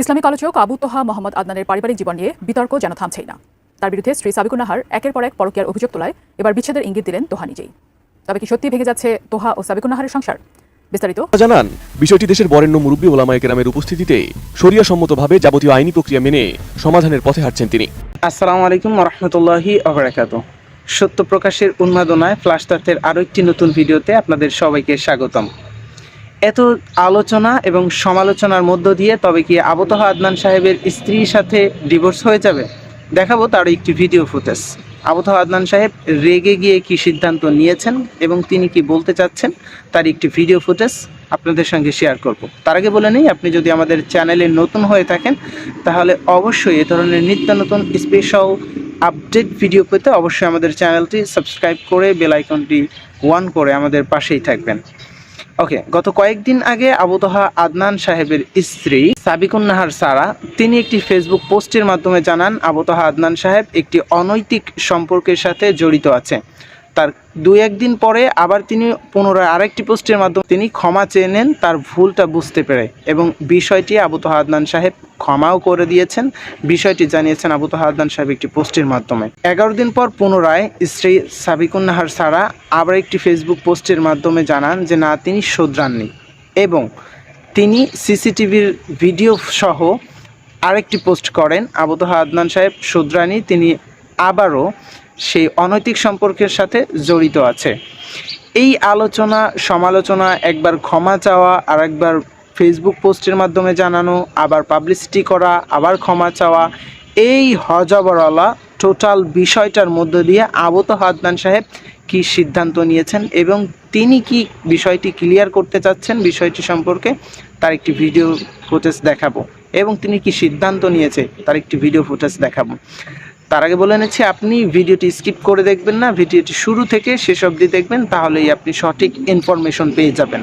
Islamic আলোচক আবু তোহা মোহাম্মদ আদনানের পারিবারিক জীবন নিয়ে বিতর্ক যেন থামছেই না। তার বিরুদ্ধে স্ত্রী সাবিকুন নাহার একের পর এক পরকীয়ার অভিযোগ তোলায় এবার বিচ্ছেদের ইঙ্গিত দিলেন তোহা নিজেই। তবে কি সত্যি ভেঙে যাচ্ছে তোহা ও সাবিকুন নাহারের সংসার? বিস্তারিত। জানান বিষয়টি দেশের বরেণ্য মুরব্বী ওলামায়ে কেরামের উপস্থিতিতে শরিয়া সম্মতভাবে যাবতীয় আইনি প্রক্রিয়া মেনে সমাধানের পথে হাঁটছেন তিনি। আসসালামু আলাইকুম রহমতুল্লাহি অবরাকাত সত্য প্রকাশের উন্মাদনায় ফ্লাশ তথ্যের আরও একটি নতুন ভিডিওতে আপনাদের সবাইকে স্বাগতম। এত আলোচনা এবং সমালোচনার মধ্য দিয়ে তবে কি আবতহ আদনান সাহেবের স্ত্রীর সাথে ডিভোর্স হয়ে যাবে? দেখাবো তার একটি ভিডিও ফুটেজ আবতহ আদনান সাহেব রেগে গিয়ে কি সিদ্ধান্ত নিয়েছেন এবং তিনি কি বলতে চাচ্ছেন তার একটি ভিডিও ফুটেজ আপনাদের সঙ্গে শেয়ার করব। তার আগে বলে নেই, আপনি যদি আমাদের চ্যানেলে নতুন হয়ে থাকেন, তাহলে অবশ্যই এ ধরনের নিত্য নতুন স্পেশাল আপডেট ভিডিও পেতে অবশ্যই আমাদের চ্যানেলটি সাবস্ক্রাইব করে বেল আইকনটি ওয়ান করে আমাদের পাশেই থাকবেন। ওকে গত কয়েকদিন আগে আবুতহা আদনান সাহেবের স্ত্রী সাবিকুন নাহার সারা, তিনি একটি ফেসবুক পোস্টের মাধ্যমে জানান আবুতহা আদনান সাহেব একটি অনৈতিক সম্পর্কের সাথে জড়িত আছে। তার দু একদিন পরে আবার তিনি পুনরায় আরেকটি পোস্টের মাধ্যমে তিনি ক্ষমা চেয়ে নেন, তার ভুলটা বুঝতে পেরে এবং বিষয়টি আবুতহা আদনান সাহেব ক্ষমাও করে দিয়েছেন। বিষয়টি জানিয়েছেন আবুতহা আদনান সাহেব একটি পোস্টের মাধ্যমে। এগারো দিন পর পুনরায় স্ত্রী সাবিকুন্নাহার সারা আবার একটি ফেসবুক পোস্টের মাধ্যমে জানান যে, না, তিনি শোধরাননি। এবং তিনি সিসিটিভির ভিডিও সহ আরেকটি পোস্ট করেন আবুতহা আদনান সাহেব শুদ্রানি তিনি আবারও সেই অনৈতিক সম্পর্কের সাথে জড়িত আছে। এই আলোচনা, সমালোচনা, একবার ক্ষমা চাওয়া আর একবার ফেসবুক পোস্টের মাধ্যমে জানানো, আবার পাবলিসিটি করা, আবার ক্ষমা চাওয়া, এই হজবরলা টোটাল বিষয়টার মধ্য দিয়ে আবত হাদনান সাহেব কি সিদ্ধান্ত নিয়েছেন এবং তিনি কি বিষয়টি ক্লিয়ার করতে চাচ্ছেন বিষয়টি সম্পর্কে তার একটি ভিডিও ফুটেজ দেখাবো এবং তিনি কি সিদ্ধান্ত নিয়েছে তার একটি ভিডিও ফুটেজ দেখাবো। তার আগে বলে নিচ্ছি আপনি ভিডিওটি স্কিপ করে দেখবেন না, ভিডিওটি শুরু থেকে শেষ অবধি দেখবেন, তাহলেই আপনি সঠিক ইনফরমেশন পেয়ে যাবেন।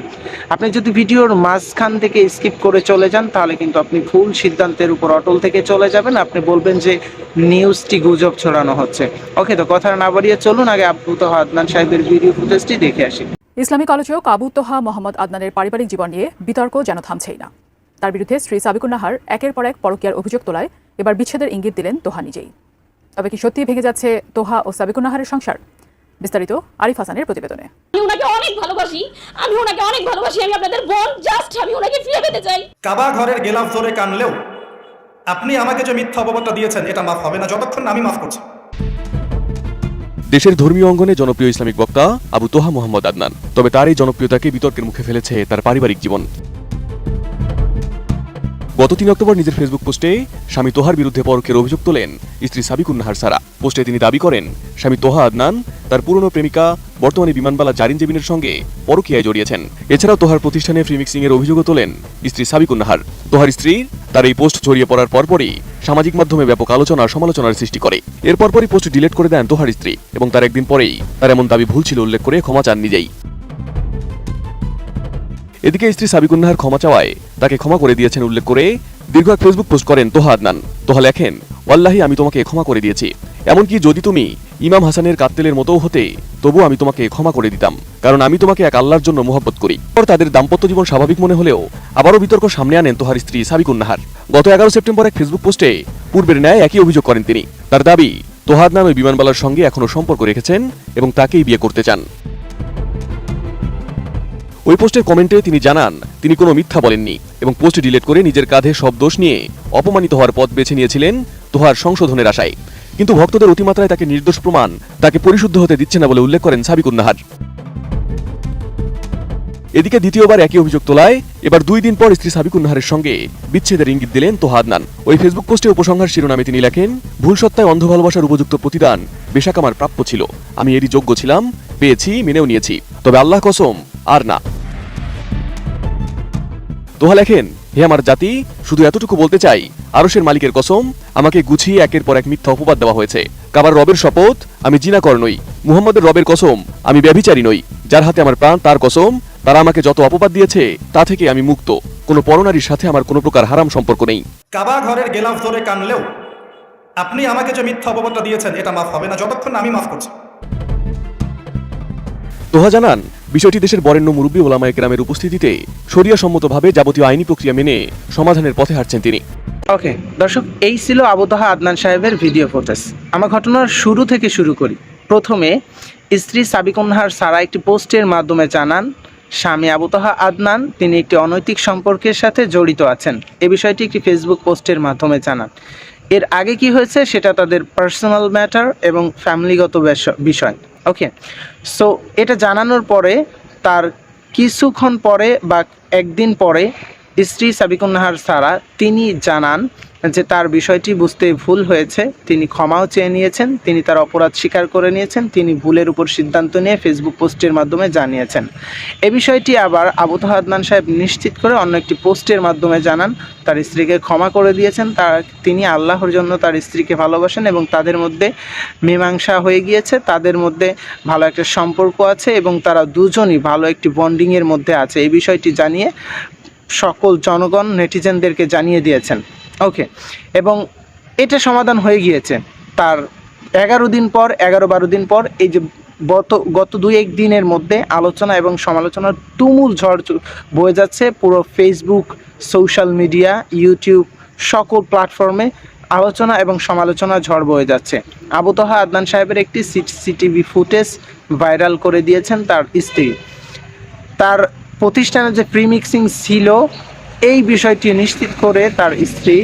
আপনি যদি ভিডিওর মাঝখান থেকে স্কিপ করে চলে যান, তাহলে কিন্তু আপনি ভুল সিদ্ধান্তের উপর অটল থেকে চলে যাবেন। আপনি বলবেন যে, নিউজটি গুজব ছড়ানো হচ্ছে। ওকে, তো কথা না বাড়িয়ে চলুন, আগে আব্দুত আদনান সাহেবের ভিডিও ফুটেজটি দেখে আসি। ইসলামিক আলোচক আবু তোহা মোহাম্মদ আদনানের পারিবারিক জীবন নিয়ে বিতর্ক যেন থামছেই না। তার বিরুদ্ধে স্ত্রী সাবিকুন নাহার একের পর এক পরকীয়ার অভিযোগ তোলায় এবার বিচ্ছেদের ইঙ্গিত দিলেন তোহা নিজেই। তবে কি সত্যি ভেঙে যাচ্ছে তোহা ও সাবিকুন নাহারের সংসার? বিস্তারিত আরিফ হাসানের প্রতিবেদনে। আমি ওনাকে অনেক ভালোবাসি। আমি ওনাকে অনেক ভালোবাসি। আমি আপনাদের বোন। জাস্ট আমি ওনাকে ফিরে পেতে চাই। কাবা ঘরের গেলাফ জোরে কানলেও আপনি আমাকে যে মিথ্যা অপবাদটা দিয়েছেন এটা মাফ হবে না। যতক্ষণ না আমি মাফ করছি। দেশের ধর্মীয় অঙ্গনে জনপ্রিয় ইসলামিক বক্তা আবু তোহা মোহাম্মদ আদনান। তবে তার এই জনপ্রিয়তাকে বিতর্কের মুখে ফেলেছে তার পারিবারিক জীবন। গত তিন অক্টোবর নিজের ফেসবুক পোস্টে স্বামী তোহার বিরুদ্ধে পরকের অভিযোগ তোলেন স্ত্রী সাবিকুন নাহার সারা। পোস্টে তিনি দাবি করেন, স্বামী তোহা আদনান, তার পুরনো প্রেমিকা, বর্তমানে বিমানবালা জারিন জেবিনের সঙ্গে পরকীয়ায় জড়িয়েছেন। এছাড়াও তোহার প্রতিষ্ঠানে ফ্রিমিক্সিং এর অভিযোগও তোলেন স্ত্রী সাবিকুন নাহার। তোহার স্ত্রী তার এই পোস্ট ছড়িয়ে পড়ার পরপরই সামাজিক মাধ্যমে ব্যাপক আলোচনা সমালোচনার সৃষ্টি করে। এর পরপরই পোস্ট ডিলিট করে দেন তোহার স্ত্রী এবং তার একদিন পরেই তার এমন দাবি ভুল ছিল উল্লেখ করে ক্ষমা চান নিজেই। এদিকে স্ত্রী সাবিকুন্নাহার ক্ষমা চাওয়ায় তাকে ক্ষমা করে দিয়েছেন উল্লেখ করে দীর্ঘ এক ফেসবুক পোস্ট করেন তোহা আদনান। তোহা লেখেন, ওয়াল্লাহি, আমি তোমাকে ক্ষমা করে দিয়েছি। এমনকি যদি তুমি ইমাম হাসানের কাত্তেলের মতো হতে তবু আমি তোমাকে ক্ষমা করে দিতাম, কারণ আমি তোমাকে এক আল্লাহর জন্য মোহাব্বত করি। পর তাদের দাম্পত্য জীবন স্বাভাবিক মনে হলেও আবারও বিতর্ক সামনে আনেন তোহার স্ত্রী সাবিকুন্নাহার। গত এগারো সেপ্টেম্বর এক ফেসবুক পোস্টে পূর্বের ন্যায় একই অভিযোগ করেন তিনি। তার দাবি তোহাদ নামে বিমানবালার সঙ্গে এখনও সম্পর্ক রেখেছেন এবং তাকেই বিয়ে করতে চান। ওই পোস্টের কমেন্টে তিনি জানান, তিনি কোনো মিথ্যা বলেননি এবং পোস্ট ডিলিট করে নিজের কাঁধে সব দোষ নিয়ে অপমানিত হওয়ার পথ বেছে নিয়েছিলেন তোহার সংশোধনের আশায়। কিন্তু ভক্তদের অতিমাত্রায় তাকে নির্দোষ প্রমাণ, তাকে পরিশুদ্ধ হতে দিচ্ছে না বলে উল্লেখ করেন সাবিকুন নাহার এদিকে দ্বিতীয়বার একই অভিযোগ তোলায়, এবার দুই দিন পর স্ত্রী সাবিকুন নাহারের সঙ্গে বিচ্ছেদের ইঙ্গিত দিলেন তোহা আদনান। ওই ফেসবুক পোস্টে উপসংহার শিরোনামে তিনি লেখেন, ভুল সত্তায় অন্ধ ভালোবাসার উপযুক্ত প্রতিদান বেশাক আমার প্রাপ্য ছিল। আমি এরই যোগ্য ছিলাম, পেয়েছি, মেনেও নিয়েছি। তবে আল্লাহ কসম আর না। তোহা লেখেন, হে আমার জাতি, শুধু এতটুকু বলতে চাই, আরশের মালিকের কসম, আমাকে গুছিয়ে একের পর এক মিথ্যা অপবাদ দেওয়া হয়েছে। কাবার রবের শপথ, আমি জিনাকর নই। মুহাম্মদের রবের কসম, আমি ব্যভিচারী নই। যার হাতে আমার প্রাণ, তার কসম, তারা আমাকে যত অপবাদ দিয়েছে, তা থেকে আমি মুক্ত। কোনো পরনারীর সাথে আমার কোনো প্রকার হারাম সম্পর্ক নেই। কাবা ঘরের গেলাফ জোরে কানলেও, আপনি আমাকে যে মিথ্যা অপবাদটা দিয়েছেন, এটা মাফ হবে না। যতক্ষণ আমি মাফ করছি। তোহা জানান, বিষয়টি দেশের বরেণ্য মুরব্বী ওলামায় গ্রামের উপস্থিতিতে শরিয়া সম্মতভাবে যাবতীয় আইনি প্রক্রিয়া মেনে সমাধানের পথে হাঁটছেন তিনি। ওকে, দর্শক, এই ছিল আবুতাহা আদনান সাহেবের ভিডিও ফুটেজ। আমার ঘটনার শুরু থেকে শুরু করি। প্রথমে, স্ত্রী সাবিকুন্নাহার সারা একটি পোস্টের মাধ্যমে জানান, স্বামী আবুতাহা আদনান, তিনি একটি অনৈতিক সম্পর্কের সাথে জড়িত আছেন। এ বিষয়টি একটি ফেসবুক পোস্টের মাধ্যমে জানান। এর আগে কি হয়েছে সেটা তাদের পার্সোনাল ম্যাটার এবং ফ্যামিলিগত বিষয়। ওকে সো এটা জানানোর পরে তার কিছুক্ষণ পরে বা একদিন পরে স্ত্রী সাবিকুন্নাহার সারা তিনি জানান যে তার বিষয়টি বুঝতে ভুল হয়েছে। তিনি ক্ষমাও চেয়ে নিয়েছেন, তিনি তার অপরাধ স্বীকার করে নিয়েছেন, তিনি ভুলের উপর সিদ্ধান্ত নিয়ে ফেসবুক পোস্টের মাধ্যমে জানিয়েছেন। এ বিষয়টি আবার আবু তাহা আদনান সাহেব নিশ্চিত করে অন্য একটি পোস্টের মাধ্যমে জানান, তার স্ত্রীকে ক্ষমা করে দিয়েছেন তার তিনি আল্লাহর জন্য তার স্ত্রীকে ভালোবাসেন এবং তাদের মধ্যে মীমাংসা হয়ে গিয়েছে, তাদের মধ্যে ভালো একটা সম্পর্ক আছে এবং তারা দুজনই ভালো একটি বন্ডিংয়ের মধ্যে আছে। এই বিষয়টি জানিয়ে সকল জনগণ, নেটিজেনদেরকে জানিয়ে দিয়েছেন। ওকে এবং এটা সমাধান হয়ে গিয়েছে। তার এগারো দিন পর, এগারো বারো দিন পর এই যে গত গত দুই এক দিনের মধ্যে আলোচনা এবং সমালোচনার তুমুল ঝড় বয়ে যাচ্ছে পুরো ফেসবুক সোশ্যাল মিডিয়া ইউটিউব সকল প্ল্যাটফর্মে আলোচনা এবং সমালোচনা ঝড় বয়ে যাচ্ছে। আবু তহা আদনান সাহেবের একটি সিটিভি ফুটেজ ভাইরাল করে দিয়েছেন তার স্ত্রী। তার প্রতিষ্ঠানে যে প্রিমিক্সিং ছিল এই বিষয়টি নিশ্চিত করে তার স্ত্রী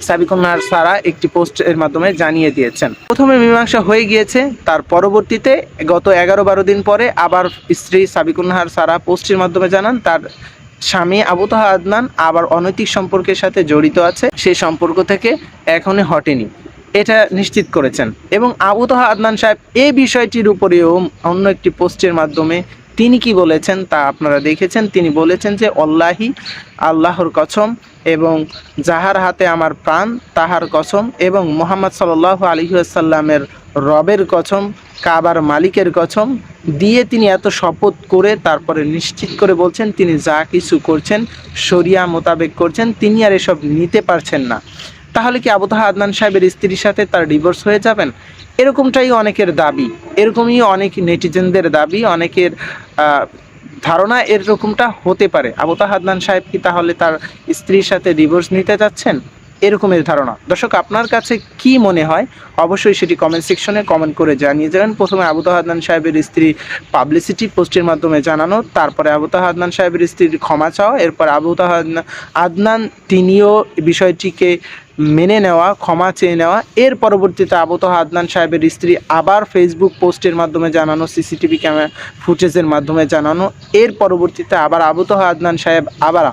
সাবিকুন্নার সারা একটি পোস্টের মাধ্যমে জানিয়ে দিয়েছেন। প্রথমে মীমাংসা হয়ে গিয়েছে, তার পরবর্তীতে গত এগারো বারো দিন পরে আবার স্ত্রী সাবিকুন্নাহার সারা পোস্টের মাধ্যমে জানান, তার স্বামী আবু তাহা আদনান আবার অনৈতিক সম্পর্কের সাথে জড়িত আছে সেই সম্পর্ক থেকে এখনই হটেনি। এটা নিশ্চিত করেছেন। এবং আবু তাহা আদনান সাহেব এই বিষয়টির উপরেও অন্য একটি পোস্টের মাধ্যমে তিনি কি বলেছেন তা আপনারা দেখেছেন। তিনি বলেছেন যে অল্লাহি আল্লাহর কসম এবং যাহার হাতে আমার প্রাণ, তাহার কসম এবং মোহাম্মদ সাল্লাহ আলহিহাসাল্লামের রবের কসম, কাবার মালিকের কসম দিয়ে তিনি এত শপথ করে তারপরে নিশ্চিত করে বলছেন, তিনি যা কিছু করছেন, শরিয়া মোতাবেক করছেন, তিনি আর এসব নিতে পারছেন না। তাহলে কি আবু তাহা আদনান সাহেবের স্ত্রীর সাথে তার ডিভোর্স হয়ে যাবেন? এরকমটাই অনেকের দাবি। এরকমই অনেক নেটিজেনদের দাবি, অনেকের ধারণা এরকমটা হতে পারে। আবু তাহা আদনান সাহেব কি তাহলে তার স্ত্রীর সাথে ডিভোর্স নিতে যাচ্ছেন? এরকমের ধারণা। দর্শক, আপনার কাছে কি মনে হয়? অবশ্যই সেটি কমেন্ট সেকশনে কমেন্ট করে জানিয়ে যাবেন প্রথমে আবু তাহা আদনান সাহেবের স্ত্রী পাবলিসিটি পোস্টের মাধ্যমে জানানো, তারপরে আবু তাহা আদনান সাহেবের স্ত্রীর ক্ষমা চাওয়া, এরপর আবু আদনান তিনিও বিষয়টিকে মেনে নেওয়া, ক্ষমা চেয়ে নেওয়া। এর পরবর্তীতে আবু হাদনান আদনান সাহেবের স্ত্রী আবার ফেসবুক পোস্টের মাধ্যমে জানানো সিসিটিভি ক্যামেরা ফুটেজের মাধ্যমে জানানো। এর পরবর্তীতে আবার আবু হাদনান আদনান সাহেব আবার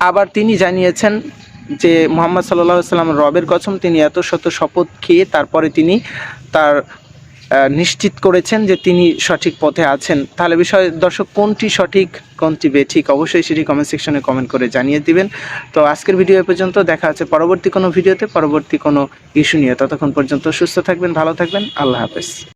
আবার তিনি জানিয়েছেন যে, মোহাম্মদ সাল্লাহ সাল্লাম রবের কসম, তিনি এত শত শপথ খেয়ে তারপরে তিনি তার নিশ্চিত করেছেন যে তিনি সঠিক পথে আছেন। তাহলে বিষয়, দর্শক, কোনটি সঠিক, কোনটি বেঠিক, অবশ্যই সেটি কমেন্ট সেকশনে কমেন্ট করে জানিয়ে দিবেন। তো আজকের ভিডিও এ পর্যন্ত দেখা আছে পরবর্তী কোনো ভিডিওতে পরবর্তী কোনো ইস্যু নিয়ে। ততক্ষণ পর্যন্ত সুস্থ থাকবেন, ভালো থাকবেন, আল্লাহ হাফেজ।